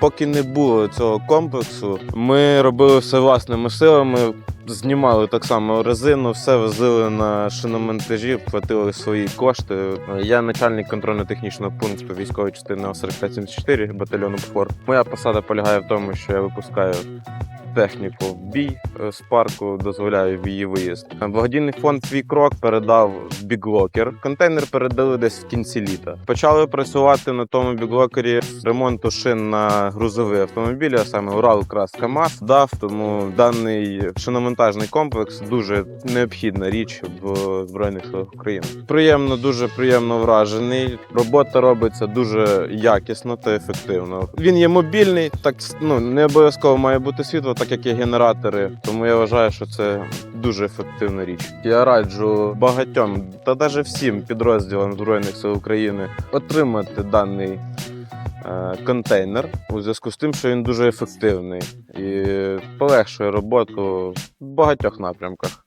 Поки не було цього комплексу, ми робили все власними силами. Знімали так само резину, все возили на шиномонтажі, платили свої кошти. Я начальник контрольно-технічного пункту військової частини 4574 батальйону ПФОР. Моя посада полягає в тому, що я випускаю техніку в бій е, з парку, дозволяю її виїзд. Благодійний фонд Твій крок передав біглокер. Контейнер передали десь в кінці літа. Почали працювати на тому біглокері ремонту шин на грузові автомобілі, а саме Урал Крас КАМАЗ дав. Тому даний шиномонтажний комплекс дуже необхідна річ в збройних силах України. Приємно, дуже приємно вражений. Робота робиться дуже якісно та ефективно. Він є мобільний, так ну не обов'язково має бути світло, так як є генератори. Тому я вважаю, що це дуже ефективна річ. Я раджу багатьом та навіть всім підрозділам збройних сил України отримати даний. е, Контейнер у зв'язку з тим, що він дуже ефективний і полегшує роботу в багатьох напрямках.